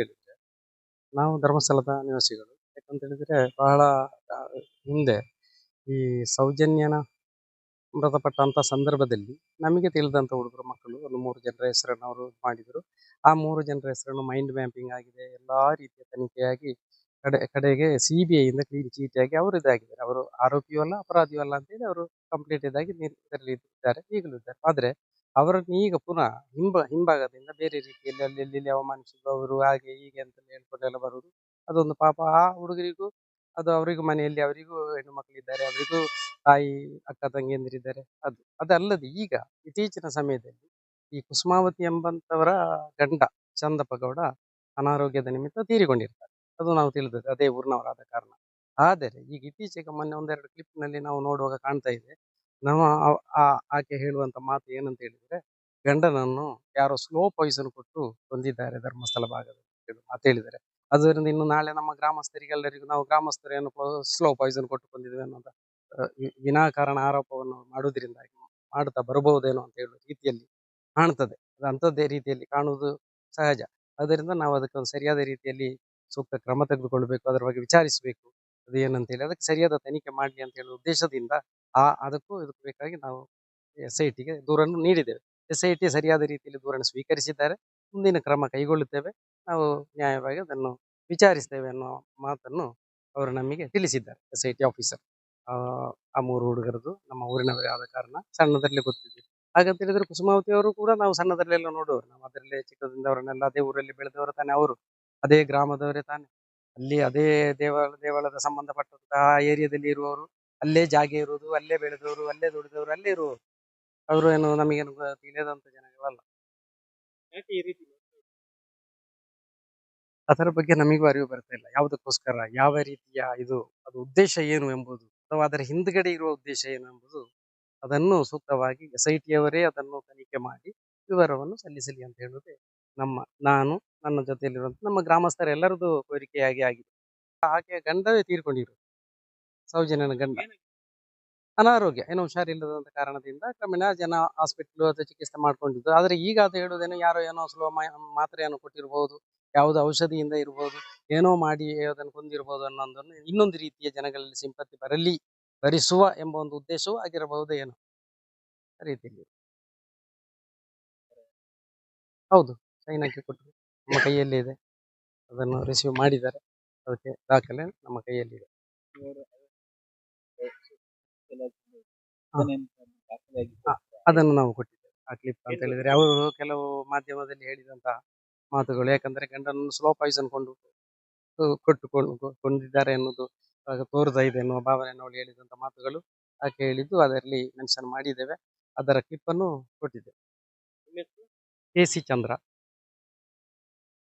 ಹೇಳಿದ್ರೆ ನಾವು ಧರ್ಮಸ್ಥಳದ ನಿವಾಸಿಗಳು. ಯಾಕಂತ ಹೇಳಿದ್ರೆ ಬಹಳ ಹಿಂದೆ ಈ ಸೌಜನ್ಯನ ಮೃತಪಟ್ಟಂಥ ಸಂದರ್ಭದಲ್ಲಿ ನಮಗೆ ತಿಳಿದಂತ ಹುಡುಗರು, ಮಕ್ಕಳು ಒಂದು ಮೂರು ಜನರ ಹೆಸರನ್ನು ಅವರು ಮಾಡಿದ್ರು. ಆ ಮೂರು ಜನರ ಹೆಸರನ್ನು ಮೈಂಡ್ ಮ್ಯಾಪಿಂಗ್ ಆಗಿದೆ. ಎಲ್ಲಾ ರೀತಿಯ ತನಿಖೆಯಾಗಿ ಕಡೆ, ಕಡೆಗೆ ಸಿ ಬಿ ಐಯಿಂದ ಕ್ಲೀನ್ ಚೀಟ್ ಆಗಿ ಅವರು ಇದಾಗಿದ್ದಾರೆ. ಅವರು ಆರೋಪಿಯೂ ಅಲ್ಲ, ಅಪರಾಧಿಯೂ ಅಲ್ಲ ಅಂತೇಳಿ ಅವರು ಕಂಪ್ಲೀಟ್ ಇದಾಗಿ ನೀರು ಇದ್ದಾರೆ ಈಗಲೂ ಇದ್ದಾರೆ. ಆದ್ರೆ ಅವರನ್ನು ಈಗ ಪುನಃ ಹಿಂಬ, ಹಿಂಭಾಗದಿಂದ ಬೇರೆ ರೀತಿಯಲ್ಲಿ ಅಲ್ಲಿ ಇಲ್ಲಿ ಅವಮಾನಿಸುವುದು ಅವರು ಹಾಗೆ ಹೀಗೆ ಅಂತ ಹೇಳ್ಕೊಂಡೆಲ್ಲ ಬರುವುದು. ಅದೊಂದು ಪಾಪ ಆ ಹುಡುಗರಿಗೂ, ಅದು ಅವರಿಗೂ ಮನೆಯಲ್ಲಿ ಅವರಿಗೂ ಹೆಣ್ಣು ಮಕ್ಕಳಿದ್ದಾರೆ, ಅವರಿಗೂ ತಾಯಿ, ಅಕ್ಕ ತಂಗಿಯಂದಿರಿದ್ದಾರೆ ಅದು, ಅದಲ್ಲದೆ ಈಗ ಇತ್ತೀಚಿನ ಸಮಯದಲ್ಲಿ ಈ ಕುಸುಮಾವತಿ ಎಂಬಂತವರ ಗಂಡ ಚಂದಪ್ಪ ಗೌಡ ಅನಾರೋಗ್ಯದ ನಿಮಿತ್ತ ತೀರಿಕೊಂಡಿರ್ತಾರೆ. ಅದು ನಾವು ತಿಳಿದದ್ದು ಅದೇ ಊರಿನವರಾದ ಕಾರಣ. ಆದರೆ ಈಗ ಇತ್ತೀಚೆಗೆ ಮೊನ್ನೆ ಒಂದೆರಡು ಕ್ಲಿಪ್ನಲ್ಲಿ ನಲ್ಲಿ ನಾವು ನೋಡುವಾಗ ಕಾಣ್ತಾ ಇದೆ. ನಮ್ಮ ಆ- ಆಕೆ ಹೇಳುವಂತ ಮಾತು ಏನಂತ ಹೇಳಿದ್ರೆ, ಗಂಡನನ್ನು ಯಾರೋ ಸ್ಲೋ ಪಾಯ್ಸನ್ ಕೊಟ್ಟು ಬಂದಿದ್ದಾರೆ ಧರ್ಮಸ್ಥಳ ಭಾಗದಲ್ಲಿ ಮಾತು ಹೇಳಿದ್ದಾರೆ. ಅದರಿಂದ ಇನ್ನು ನಾಳೆ ನಮ್ಮ ಗ್ರಾಮಸ್ಥರಿಗೆಲ್ಲರಿಗೂ ನಾವು ಗ್ರಾಮಸ್ಥರೇನು ಸ್ಲೋ ಪಾಯ್ಸನ್ ಕೊಟ್ಟು ಬಂದಿದ್ದೇವೆ ಅನ್ನೋ ವಿನಾಕಾರಣ ಆರೋಪವನ್ನು ಮಾಡುವುದರಿಂದಾಗಿ ಮಾಡುತ್ತಾ ಬರಬಹುದೇನೋ ಅಂತ ಹೇಳುವ ರೀತಿಯಲ್ಲಿ ಕಾಣ್ತದೆ. ಅದು ಅಂಥದ್ದೇ ರೀತಿಯಲ್ಲಿ ಕಾಣುವುದು ಸಹಜ. ಅದರಿಂದ ನಾವು ಅದಕ್ಕೆ ಒಂದು ಸರಿಯಾದ ರೀತಿಯಲ್ಲಿ ಸೂಕ್ತ ಕ್ರಮ ತೆಗೆದುಕೊಳ್ಳಬೇಕು, ಅದರ ಬಗ್ಗೆ ವಿಚಾರಿಸಬೇಕು. ಅದು ಏನಂತ ಹೇಳಿ ಅದಕ್ಕೆ ಸರಿಯಾದ ತನಿಖೆ ಮಾಡಲಿ ಅಂತ ಹೇಳುವ ಉದ್ದೇಶದಿಂದ ಆ, ಅದಕ್ಕೂ ಇದಕ್ಕೂ ಬೇಕಾಗಿ ನಾವು ಎಸ್ ಐ ಟಿಗೆ ದೂರನ್ನು ನೀಡಿದ್ದೇವೆ. ಎಸ್ ಐ ಟಿ ಸರಿಯಾದ ರೀತಿಯಲ್ಲಿ ದೂರನ್ನು ಸ್ವೀಕರಿಸಿದ್ದಾರೆ. ಮುಂದಿನ ಕ್ರಮ ಕೈಗೊಳ್ಳುತ್ತೇವೆ. ನಾವು ನ್ಯಾಯವಾಗಿ ಅದನ್ನು ವಿಚಾರಿಸ್ತೇವೆ ಅನ್ನೋ ಮಾತನ್ನು ಅವರು ನಮಗೆ ತಿಳಿಸಿದ್ದಾರೆ ಎಸ್ ಐ ಟಿ ಆಫೀಸರ್. ಆ ಮೂರು ಹುಡುಗರದು ನಮ್ಮ ಊರಿನವರೇ ಆದ ಕಾರಣ ಸಣ್ಣದರಲ್ಲಿ ಗೊತ್ತಿದೆ. ಹಾಗಂತ ಹೇಳಿದ್ರೆ ಕುಸುಮಾವತಿ ಅವರು ಕೂಡ ನಾವು ಸಣ್ಣದರಲ್ಲೆಲ್ಲ ನೋಡುವವರು. ನಾವು ಅದರಲ್ಲೇ ಚಿಕ್ಕದಿಂದ ಅವರನ್ನೆಲ್ಲ ಅದೇ ಊರಲ್ಲಿ ಬೆಳೆದವರು ತಾನೆ ಅವರು. ಅದೇ ಗ್ರಾಮದವರೇ ತಾನೆ. ಅಲ್ಲಿ ಅದೇ ದೇವಾಲ ದೇವಾಲಯದ ಸಂಬಂಧಪಟ್ಟಂತಹ ಏರಿಯಾದಲ್ಲಿ ಇರುವವರು ಅಲ್ಲೇ ಜಾಗ ಇರುವುದು ಅಲ್ಲೇ ಬೆಳೆದವರು ಅಲ್ಲೇ ದುಡಿದವರು ಅಲ್ಲೇ ಇರುವವರು. ಅವರು ಏನು ನಮಗೇನು ತಿಳಿಯದಂತ ಜನಗಳಲ್ಲ. ಅದರ ಬಗ್ಗೆ ನಮಗೂ ಅರಿವು ಬರ್ತಾ ಇಲ್ಲ. ಯಾವುದಕ್ಕೋಸ್ಕರ ಯಾವ ರೀತಿಯ ಇದು ಅದು ಉದ್ದೇಶ ಏನು ಎಂಬುದು ಅಥವಾ ಅದರ ಹಿಂದ್ಗಡೆ ಇರುವ ಉದ್ದೇಶ ಏನು ಎಂಬುದು ಅದನ್ನು ಸೂಕ್ತವಾಗಿ ಎಸ್ ಐ ಟಿಯವರೇ ಅದನ್ನು ತನಿಖೆ ಮಾಡಿ ವಿವರವನ್ನು ಸಲ್ಲಿಸಲಿ ಅಂತ ಹೇಳುವುದೇ ನಮ್ಮ ನಾನು ನನ್ನ ಜೊತೆಯಲ್ಲಿರುವಂಥ ನಮ್ಮ ಗ್ರಾಮಸ್ಥರೆಲ್ಲರದು ಕೋರಿಕೆಯಾಗಿ ಆಗಿದೆ. ಆಕೆಯ ಗಂಡವೇ ತೀರ್ಕೊಂಡಿರು. ಸೌಜನ್ಯನ ಗಂಡ. ಅನಾರೋಗ್ಯ. ಏನೋ ಹುಷಾರಿಲ್ಲದಂತ ಕಾರಣದಿಂದ ಕ್ರಮೇಣ ಜನ ಹಾಸ್ಪಿಟ್ಲು ಅಥವಾ ಚಿಕಿತ್ಸೆ ಮಾಡ್ಕೊಂಡಿದ್ದು ಆದ್ರೆ ಈಗ ಅದು ಹೇಳುವುದೇನೋ ಯಾರೋ ಏನೋ ಸ್ಲೋ ಮಾತ್ರೆಯನ್ನು ಕೊಟ್ಟಿರಬಹುದು ಯಾವುದೋ ಔಷಧಿಯಿಂದ ಇರಬಹುದು ಏನೋ ಮಾಡಿ ಅದನ್ನು ಕೊಂದಿರಬಹುದು ಅನ್ನೋದನ್ನು ಇನ್ನೊಂದು ರೀತಿಯ ಜನಗಳಲ್ಲಿ ಸಿಂಪತಿ ಬರಲಿ ಭರಿಸುವ ಎಂಬ ಒಂದು ಉದ್ದೇಶವೂ ಆಗಿರಬಹುದು ಏನೋ ರೀತಿಯಲ್ಲಿ. ಹೌದು. ಸೈನಾಕಿ ಕೊಟ್ಟರು ನಮ್ಮ ಕೈಯಲ್ಲಿ ಇದೆ ಅದನ್ನು ರಿಸೀವ್ ಮಾಡಿದ್ದಾರೆ. ಅದಕ್ಕೆ ದಾಖಲೆ ನಮ್ಮ ಕೈಯಲ್ಲಿ ಇದೆ. ಅದನ್ನು ನಾವು ಕೊಟ್ಟಿದ್ದೇವೆ. ಆ ಕ್ಲಿಪ್ ಅಂತ ಹೇಳಿದ್ರೆ ಅವರು ಕೆಲವು ಮಾಧ್ಯಮದಲ್ಲಿ ಹೇಳಿದಂತಹ ಮಾತುಗಳು. ಯಾಕಂದ್ರೆ ಗಂಡನನ್ನು ಸ್ಲೋ ಪಾಯ್ಸನ್ ಕೊಂಡು ಕೊಟ್ಟು ಕೊಟ್ಟುಕೊಂಡು ಕೊಂಡಿದ್ದಾರೆ ಆಗ ತೋರ್ತಾ ಇದೆ ಎನ್ನುವ ಭಾವನೆಯನ್ನು ಅವಳು ಹೇಳಿದಂತ ಮಾತುಗಳು. ಆಕೆ ಹೇಳಿದ್ದು ಅದರಲ್ಲಿ ಮೆನ್ಷನ್ ಮಾಡಿದ್ದೇವೆ. ಅದರ ಕ್ಲಿಪ್ ಅನ್ನು ಕೊಟ್ಟಿದ್ದೇವೆ. K C Chandra.